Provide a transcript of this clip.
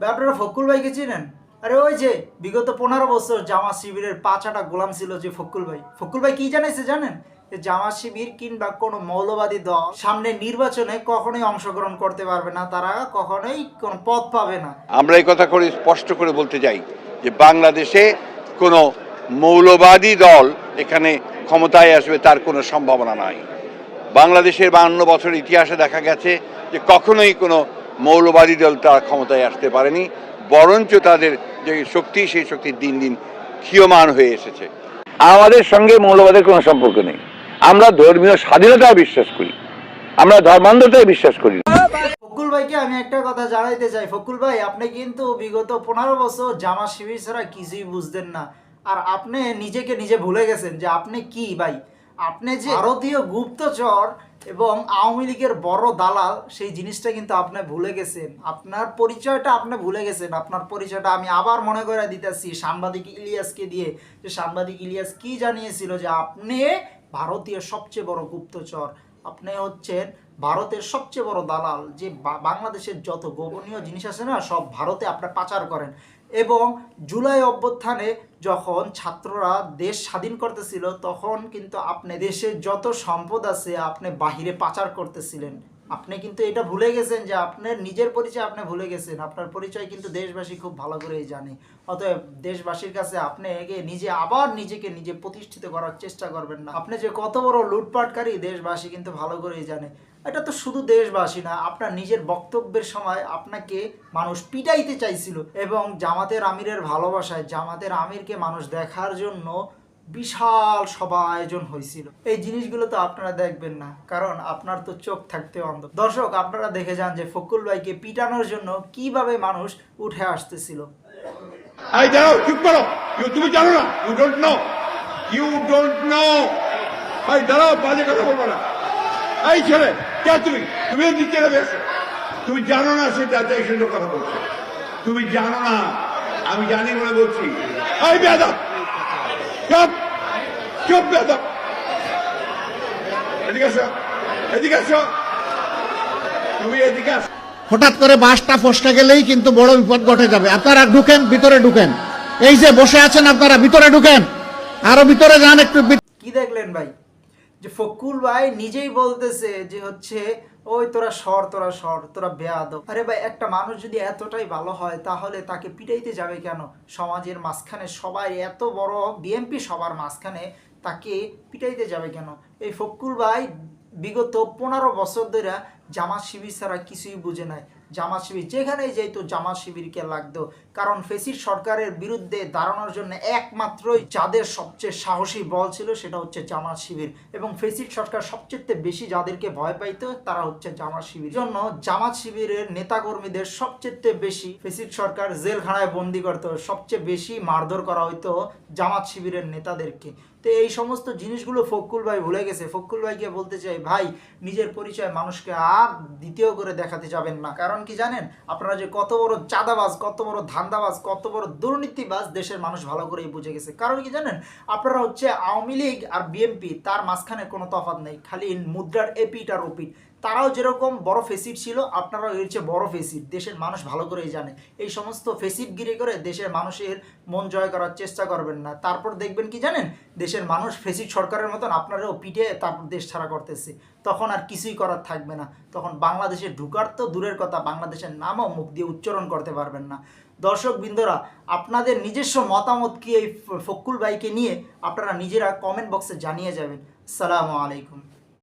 আপনারা ফকুল ভাইকে চিনেন? আরে ওই যে বিগত পনেরো বছর জামা শিবিরের পাঁচাটা গোলাম ছিল যে ফকুল ভাই। ফকুল ভাই কি জানাইছে জানেন? যে জামা শিবির কিংবা কোনো মৌলবাদী দল সামনে নির্বাচনে কখনোই অংশগ্রহণ করতে পারবে না, তারা কখনোই কোনো পদ পাবে না। আমরা এই কথা করে স্পষ্ট করে বলতে চাই যে বাংলাদেশে কোনো মৌলবাদী দল এখানে ক্ষমতায় আসবে তার কোনো সম্ভাবনা নাই। বাংলাদেশের বাহান্ন বছর ইতিহাসে দেখা গেছে যে কখনোই কোনো মৌলবাদী দল তারা ক্ষমতায় আসতে পারেনি বরঞ্চ তাদের যে শক্তি সেই শক্তি দিন দিন ক্ষীয়মান হয়ে এসেছে। আমাদের সঙ্গে মৌলবাদের কোনো সম্পর্ক নেই। আমরা ধর্মীয় স্বাধীনতায় বিশ্বাস করি। আমরা ধর্মান্ধতায় বিশ্বাস করি ফকুল ভাইকে আমি একটা কথা জানাইতে চাই। ফকুল ভাই আপনি কিন্তু বিগত পনেরো বছর জামা শিবির ছাড়া কিছুই বুঝতেন না। আর আপনি নিজেকে নিজে ভুলে গেছেন যে আপনি কি ভাই? আপনি যে ভারতীয় গুপ্তচর এবং আওয়ামী লীগের বড় দালাল, সেই জিনিসটা কিন্তু আপনি ভুলে গেছেন। আপনার পরিচয়টা আপনি ভুলে গেছেন। আপনার পরিচয়টা আমি আবার মনে করে দিতেছি সাংবাদিক ইলিয়াসকে দিয়ে, যে সাংবাদিক ইলিয়াস কি জানিয়েছিল যে আপনি ভারতীয় সবচেয়ে বড় গুপ্তচর। আপনি হচ্ছেন ভারতের সবচেয়ে বড় দালাল, যে বাংলাদেশের যত গোপনীয় জিনিস আছে না, সব ভারতে আপনি পাচার করেন। এবং জুলাই অভ্যুত্থানে যখন ছাত্ররা দেশ স্বাধীন করতেছিল, তখন কিন্তু আপনি দেশের যত সম্পদ আছে আপনি বাহিরে পাচার করতেছিলেন। আপনি কিন্তু এটা ভুলে গেছেন যে আপনার নিজের পরিচয় আপনি ভুলে গেছেন। আপনার পরিচয় কিন্তু দেশবাসী খুব ভালো করেই জানে। অতএব দেশবাসীর কাছে আপনি এগে নিজে, আবার নিজেকে নিজে প্রতিষ্ঠিত করার চেষ্টা করবেন না। আপনি যে কত বড় লুটপাটকারী, দেশবাসী কিন্তু ভালো করেই জানে। এটা তো শুধু দেশবাসী না, আপনার নিজের বক্তব্যের সময় আপনাকে মানুষ পিটাইতে চাইছিল এবং জামাতের আমিরের ভালোবাসায় জামাতের আমিরকে মানুষ দেখার জন্য বিশাল সভা আয়োজন হয়েছিল। এই জিনিসগুলো তো আপনারা দেখবেন না, কারণ আপনার তো চোখ থাকতে অন্ধ। দর্শক, আপনারা দেখে যান যে ফকুল ভাইকে পিটানোর জন্য কীভাবে মানুষ উঠে আসতেছিল। তুমি জানো না? You don't know you don't know এই দাঁড়াও, বাজে কথা বলব না। এই ছেলে কে তুমি? তুমি নিচে নেমে এসো তুমি জানো না সেটা তাই সুন্দর কথা বলছো। তুমি জানো না আমি জানি বলে বলছি। এই বেদব চুপ! চুপ বেদব এদিকে আসো এদিকে আসো তুমি এদিকে আসো। হঠাৎ করে বাসটা ফসকে গেলেই কিন্তু বড় বিপদ ঘটে যাবে। আপনারা ঢুকেন ভিতরে ঢুকেন। এই যে বসে আছেন আপনারা ভিতরে ঢুকেন। আরও ভিতরে যান একটু কি দেখলেন ভাই? যে ফকুল ভাই নিজেই বলতেছে যে হচ্ছে, ওই তোরা সর তোরা সর, তোরা বেয়াদ আরে ভাই, একটা মানুষ যদি এতটাই ভালো হয়, তাহলে তাকে পিটাইতে যাবে কেন? সমাজের মাঝখানে সবাই এত বড় বিএমপি সবার মাঝখানে তাকে পিটাইতে যাবে কেন? এই ফকুল ভাই বিগত পনেরো বছর ধরে জামাত শিবির ছাড়া কিছুই বুঝে নাই। জামাত শিবির। যেখানেই যাইতো জামাত শিবিরকে লাগতো কারণ ফেসির সরকারের বিরুদ্ধে দাঁড়ানোর জন্য একমাত্রই যাদের সবচেয়ে সাহসী বল ছিল সেটা হচ্ছে জামাত শিবির। এবং ফেসির সরকার সবচেয়ে বেশি যাদেরকে ভয় পাইতো তারা হচ্ছে জামাত শিবির। জন্য জামাত শিবিরের নেতাকর্মীদের সবচেয়ে বেশি ফেসির সরকার জেলখানায় বন্দি করতো। সবচেয়ে বেশি মারধর করা হইতো জামাত শিবিরের নেতাদেরকে। তো এই সমস্ত জিনিসগুলো ফকুল ভাই ভুলে গেছে। ফকুল ভাইকে বলতে চাই, ভাই, নিজের পরিচয় মানুষকে আর দ্বিতীয় করে দেখাতে যাবেন না। কারণ কি জানেন? আপনারা যে কত বড় চাঁদাবাজ, কত বড় ধান্দাবাজ, কত বড় দুর্নীতিবাজ দেশের মানুষ ভালো করেই বুঝে গেছে। কারণ কি জানেন? আপনারা হচ্ছে আওয়ামী লীগ আর বিএনপি, তার মাঝখানে কোনো তফাত নেই। খালি মুদ্রার এপিট আর ওপিট তারাও যেরকম বড় ফেসিড ছিল, আপনারাও এর চেয়ে বড় ফেসিড। দেশের মানুষ ভালো করেই জানে। এই সমস্ত ফেসিডগিরি করে দেশের মানুষের মন জয় করার চেষ্টা করবেন না। তারপর দেখবেন কি জানেন? দেশের মানুষ ফেসিড সরকারের মতন আপনারাও পিঠে তারপর দেশ ছাড়া করতেছে। তখন আর কিছুই করার থাকবে না। তখন বাংলাদেশে ঢুকার তো দূরের কথা, বাংলাদেশের নামও মুখ দিয়ে উচ্চারণ করতে পারবেন না। দর্শক বিন্দুরা, আপনাদের নিজস্ব মতামত কি এই ফ- ফক্কুল ভাইকে নিয়ে আপনারা নিজেরা কমেন্ট বক্সে জানিয়ে যাবেন। সালামু আলাইকুম।